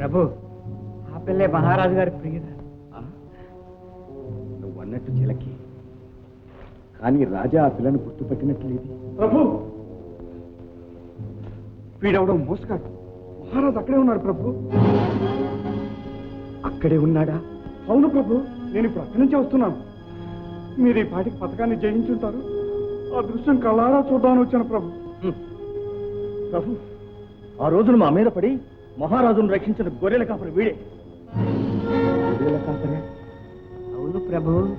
ప్రభు ఆ పిల్లే మహారాజు గారి ప్రియురాలు ఆ? నువ్వు అన్నట్టు చిలకి. కానీ రాజా ఆ పిల్లను గుర్తుపట్టినట్లేదు. ప్రభు! వీడవడం మోసగాడు. మహారాజ్ అక్కడే ఉన్నాడు ప్రభు. అక్కడే ఉన్నాడా? అవును ప్రభు నేను ఇప్పుడు అక్కడి నుంచే వస్తున్నాను. మీరు ఈ పాటికి పథకాన్ని జయించుంటారు. ఆ దృశ్యం కళ్ళారా చూద్దామని వచ్చాను ప్రభు. ప్రభు ఆ రోజున మా మీద పడి మహారాజును రక్షించిన గొర్రెల కాపరి వీడే. గొర్రెల కాపరా? అవును ప్రభు.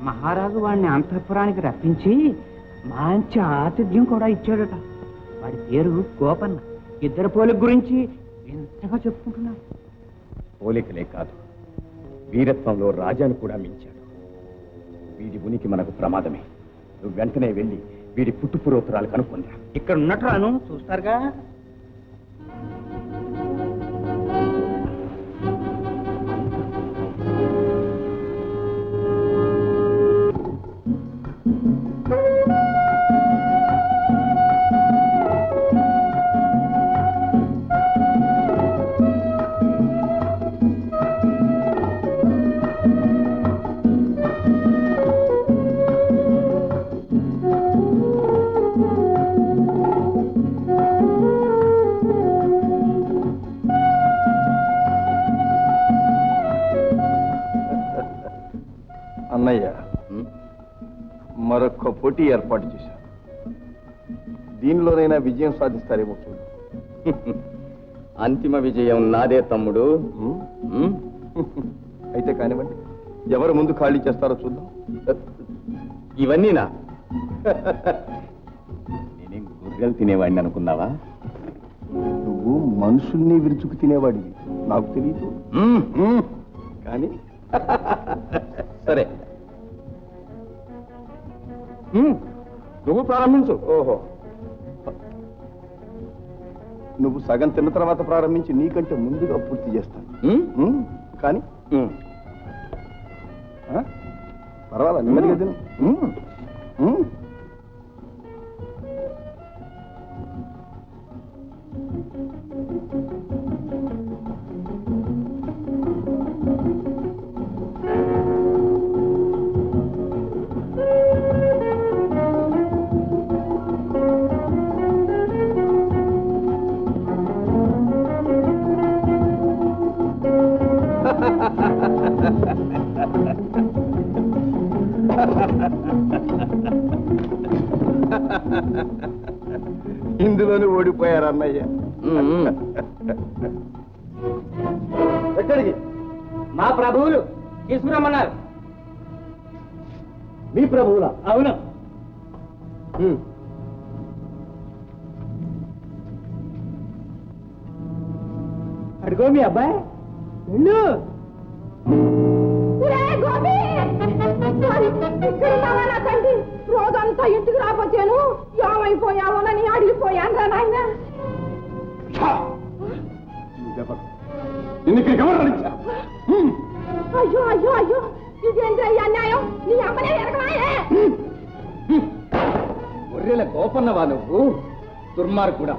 మహారాజు వాడిని అంతఃపురానికి రప్పించి మంచి ఆతిథ్యం కూడా ఇచ్చాడట. వాడి పేరు గోపన్న. ఇద్దరు పోలిక గురించి ఎంతగా చెప్పుకుంటున్నారు. పోలికలే కాదు. వీరత్వంలో రాజాను కూడా మించాడు. వీడి ఉనికి మనకు ప్రమాదమే. నువ్వు వెంటనే వెళ్ళి వీడి పుట్టుపురోత్తరాలు కనుక్కుందా ఇక్కడ ఉన్నట్టు రాను చూస్తారుగా. అన్నయ్య మరొక పోటీ ఏర్పాటు చేశాను దీనిలోనైనా విజయం సాధిస్తారేమో చూడు. అంతిమ విజయం నాదే తమ్ముడు? అయితే కానివ్వండి ఎవరు ముందు ఖాళీ చేస్తారో చూద్దాం. ఇవన్నీనా? నేనేం గొర్రెలు తినేవాడిని అనుకున్నావా? నువ్వు మనుషుల్ని విరుచుకు తినేవాడివి నాకు తెలియదు. కానీ సరే. నువ్వు ప్రారంభించు. ఓహో. నువ్వు సగం తిన్న తర్వాత ప్రారంభించి నీకంటే ముందుగా పూర్తి చేస్తాను? కానీ? పర్వాలా నెమ్మదిగా తిను. ఓడిపోయారు అన్నయ్య. ఎక్కడికి? మా ప్రభువులు తీసుకురమ్మన్నారు. మీ ప్రభువులా? అవును. అడుగో మీ అబ్బాయి. వెళ్ళు. రోజంతా ఇంటికి రాకపోతేను ఏమైపోయావోనని అడిగిపోయాను రా నాయన నిన్ను ఇక్కడికి ఎవరు రానిచ్చారు? ఉం. అయ్యో అయ్యో అయ్యో. ఇదేంటి ఈ అన్యాయం? నీ అమ్మనే ఎరగనాయే గొర్రెల గోపన్నవా నువ్వు? దుర్మార్గుడా.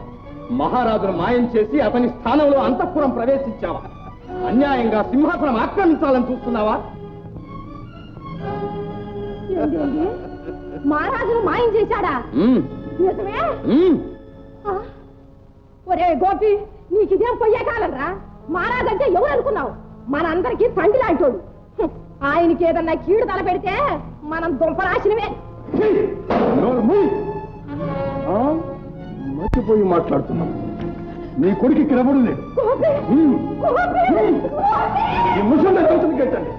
మహారాజును మాయం చేసి అతని స్థానంలో అంతఃపురం ప్రవేశించావా? అన్యాయంగా సింహాసనం ఆక్రమించాలని చూస్తున్నావా? మహారాజును మాయం చేశాడా? నిజమే? ఒరే గోపి నీకు ఇదేం పొయ్యే కాలరా మహారాజు అంటే ఎవరు అనుకున్నావు? మనందరికీ తండ్రి లాంటోడు. ఆయనకి ఏదన్నా కీడు తల పెడితే మనం. ఆ? మర్చిపోయి మాట్లాడుతున్నావు. నీ కొడుకు ఇక్కడ ఎవడు ఈ ముసలి చేతులు కట్టండి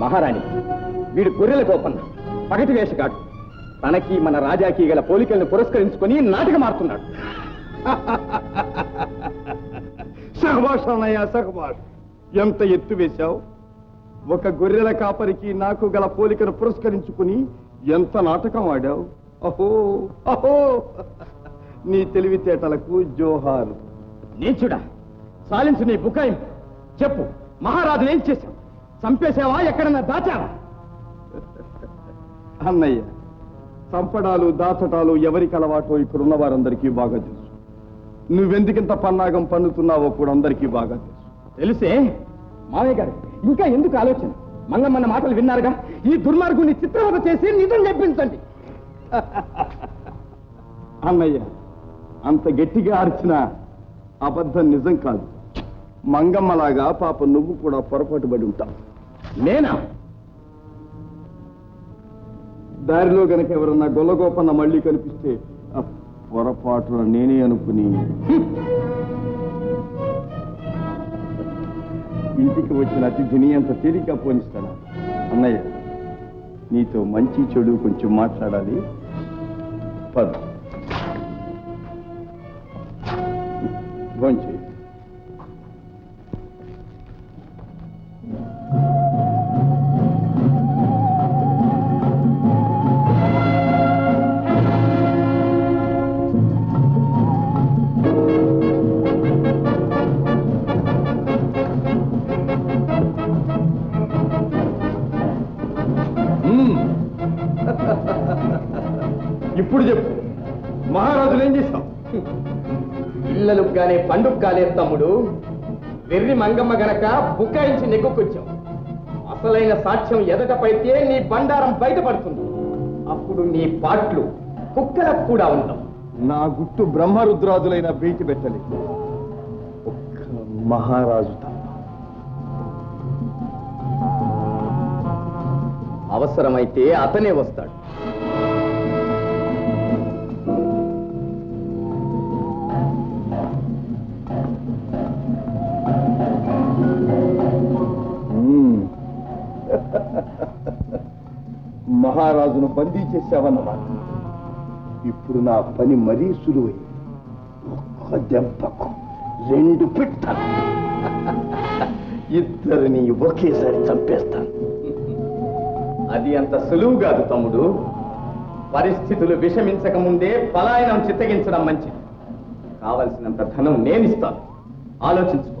మహారాణి వీడు గొర్రెల గోపన్న పగటి వేషగాడు తనకి మన రాజాకి గల పోలికలను పురస్కరించుకొని నాటకమాడుతున్నాడు సహభాష అన్నయ్య సహభాష ఎంత ఎత్తు వేశావు? ఒక గొర్రెల కాపరికి నాకు గల పోలికను పురస్కరించుకుని ఎంత నాటకం ఆడావు? అహో అహో! నీ తెలివితేటలకు జోహారు. నీచుడా సాలించు నీ బుకాయింపు. చెప్పు మహారాజు ఏం చేశావు? చంపేశావా? ఎక్కడన్నా దాచావా? అన్నయ్య చంపడాలు దాచటాలు ఎవరికి అలవాటో ఇక్కడున్న వారందరికీ బాగా తెలుసు. నువ్వెందుకింత పన్నాగం పన్నుతున్నావో కూడా అందరికీ బాగా తెలుసు. తెలిసే? మావయ్య గారు ఇంకా ఎందుకు ఆలోచన? మంగమ్మన్న మాటలు విన్నారుగా? ఈ దుర్మార్గుని చిత్రవద చేసి నిజం చెప్పించండి. అన్నయ్య అంత గట్టిగా అరిచిన అబద్ధం నిజం కాదు. మంగమ్మలాగా పాప నువ్వు కూడా పొరపాటు పడి ఉంటావు. నేనా? దారిలో గనక ఎవరన్నా గొల్లగోపన్న మళ్ళీ కనిపిస్తే పొరపాటున నేనే అనుకుని. ఇంటికి వచ్చిన అతిథిని అంత తేలిక పోనిస్తాను? అన్నయ్య నీతో మంచి చెడు కొంచెం మాట్లాడాలి. పద. భోంచేయి. ఇప్పుడు చెప్పు. మహారాజులు ఏం చేశావు? పిల్లలకు గానే పండుగ కాలేదు తమ్ముడు. వెర్రి మంగమ్మ గనక బుకాయించి నెగ్గుకొచ్చావు. అసలైన సాక్ష్యం ఎదట పడితే నీ బండారం బయటపడుతుంది. అప్పుడు నీ పాటలు కుక్కలకు కూడా ఉండవు. నా గుట్టు బ్రహ్మరుద్రాదులైన బీటి పెట్టలేదు. ఒక్క మహారాజు తప్ప. అవసరమైతే అతనే వస్తాడు. మహారాజును బందీ చేశావన్నమాట ఇప్పుడు నా పని మరీ సులువై. ఒక్క దెబ్బకు రెండు పెట్టాను ఇద్దరిని ఒకేసారి చంపేస్తాను. అది అంత సులువు కాదు తమ్ముడు. పరిస్థితులు విషమించక ముందే పలాయనం చిత్తగించడం మంచిది. కావలసినంత ధనం నేనిస్తాను. ఆలోచించుకో.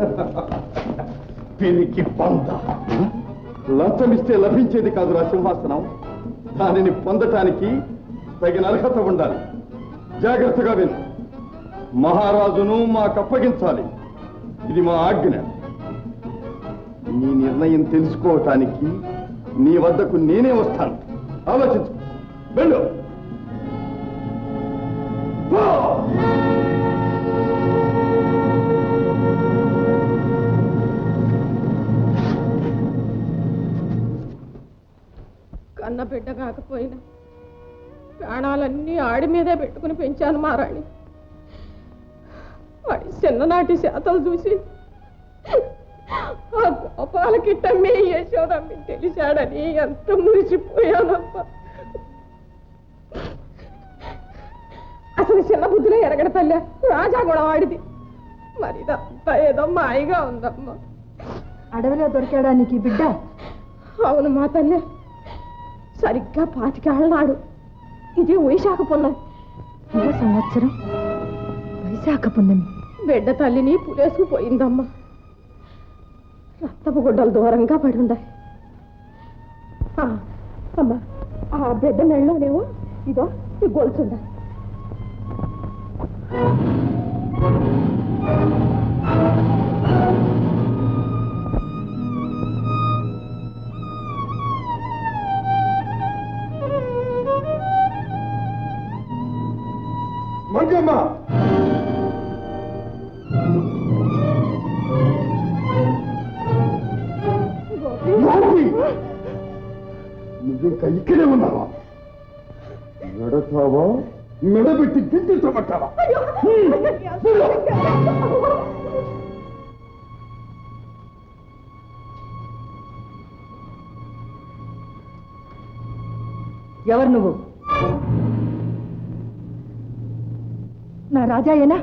పిరికి పంద. లంచమిస్తే లభించేది కాదురా సింహాసనం. దానిని పొందటానికి తగిన అర్హత ఉండాలి. జాగ్రత్తగా విను. మహారాజును మాకప్పగించాలి ఇది మా ఆజ్ఞ. నీ నిర్ణయం తెలుసుకోవటానికి నీ వద్దకు నేనే వస్తాను. ఆలోచించు. వెళ్ళు. కన్న బిడ్డ కాకపోయినా ప్రాణాలన్నీ ఆడి మీదే పెట్టుకుని పెంచాను మారాణి. వాడి చిన్ననాటి శాతలు చూసి ఆ గోపాలకి తమ్మి యశోదమ్మి తెలిసాడని ఎంత మురిసిపోయానమ్మా అసలు చిన్న బుద్ధిలో ఎరగడ తల్లే రాజా కూడా వాడిది మరి ఇదంతా ఏదో మాయగా ఉందమ్మా. అడవిలో దొరికాడా నీకు ఈ బిడ్డ? అవును మా తల్లి. సరిగ్గా పాతికేళ్ళ నాడు ఇది వైశాఖ పున్నమి. ఏ సంవత్సరం? వైశాఖ పున్నమి. బిడ్డ తల్లిని పులేసుకుపోయిందమ్మా రక్తపు గుడ్డలు దూరంగా పడి ఉన్నాయి. ఆ, అమ్మా ఆ బిడ్డ మెళ్ళలోనేమో ఇదో ఈ గొలుసుందా మంగమ్మ గోపి! నువ్వింకా ఇక్కడే ఉన్నావా? మెడతావా మెడబెట్టి గింజలతో పట్టావా ఎవరు నువ్వు? నా రాజాయేనా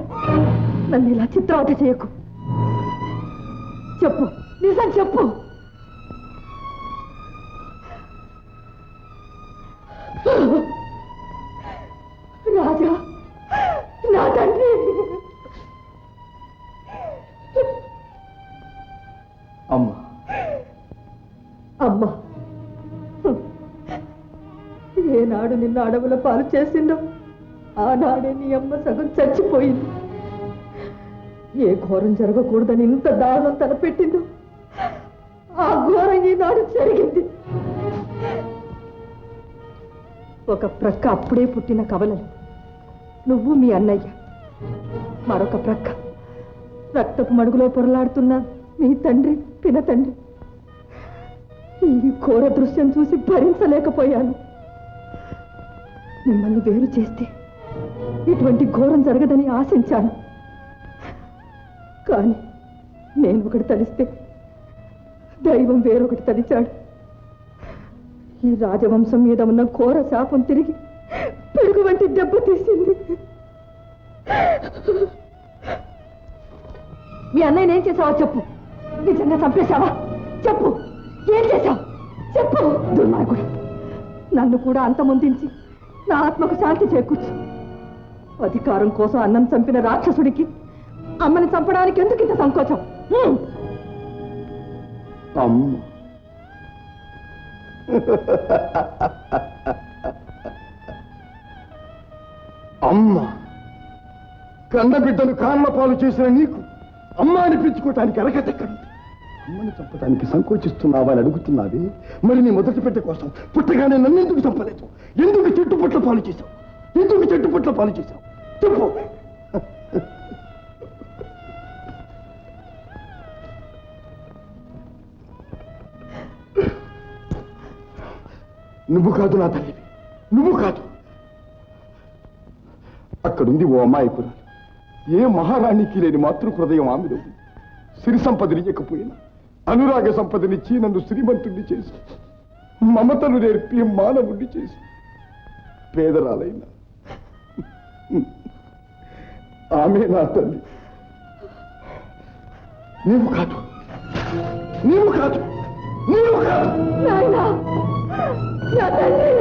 నన్ను ఇలా చిత్రవత చేయకు. చెప్పు నిజం చెప్పు. రాజా నా తండ్రి. అమ్మా. అమ్మా. ఏనాడు నిన్ను అడవుల పాలు చేసిందో ఆనాడే నీ అమ్మ సగం చచ్చిపోయింది. ఏ ఘోరం జరగకూడదని ఇంత దారుణం తలపెట్టిందో. ఆ ఘోరం ఈనాడు జరిగింది. ఒక ప్రక్క అప్పుడే పుట్టిన కవలలు. నువ్వు మీ అన్నయ్య. మరొక ప్రక్క. రక్తపు మడుగులో పొరలాడుతున్న మీ తండ్రి పిన తండ్రి. ఈ ఘోర దృశ్యం చూసి భరించలేకపోయాను. మిమ్మల్ని వేరు చేస్తే ఇటువంటి ఘోరం జరగదని ఆశించాను. కానీ నేను ఒకటి తలిస్తే దైవం వేరొకటి తలిచాడు. ఈ రాజవంశం మీద ఉన్న ఘోర శాపం తిరిగి పెరుగు వంటి దెబ్బ తీసింది. మీ అన్నయ్య ఏం చేసావా చెప్పు. నిజంగా చంపేశావా? చెప్పు. ఏం చేశావు? చెప్పు. దుర్మార్గుడు. నన్ను కూడా అంతమొందించి నా ఆత్మకు శాంతి చేకూర్చు. అధికారం కోసం అన్నం చంపిన రాక్షసుడికి అమ్మని చంపడానికి ఎందుకు ఇంత సంకోచం? అమ్మ. అమ్మ. కన్నబిడ్డను పాలు చేసిన నీకు అమ్మ అనిపించుకోవటానికి అరగతెక్కడుంది అమ్మని చంపడానికి సంకోచిస్తున్నావా అని అడుగుతున్నావి? మరి నీ మొదటి పెట్టె కోసం పుట్టగానే నన్ను ఎందుకు చంపలేదు? ఎందుకు చెట్టు పుట్ల పాలు చేశావు? ఎందుకు చెట్టు పుట్ల పాలు చేశావు? నువ్వు కాదు నా తల్లి. నువ్వు కాదు. అక్కడుంది ఓ అమాయకురాలు ఏ మహారాణికి లేని మాతృ హృదయం ఆమెలో సిరి సంపదనియకపోయినా అనురాగ సంపదనిచ్చి నన్ను శ్రీమంతుణ్ణి చేసి మమతను నేర్పి మానవుణ్ణి చేసి పేదరాలైన. ఆమె నా తల్లి. నీవు కాదు. నీవు కాదు. నీవు కాదు. నా తల్లి.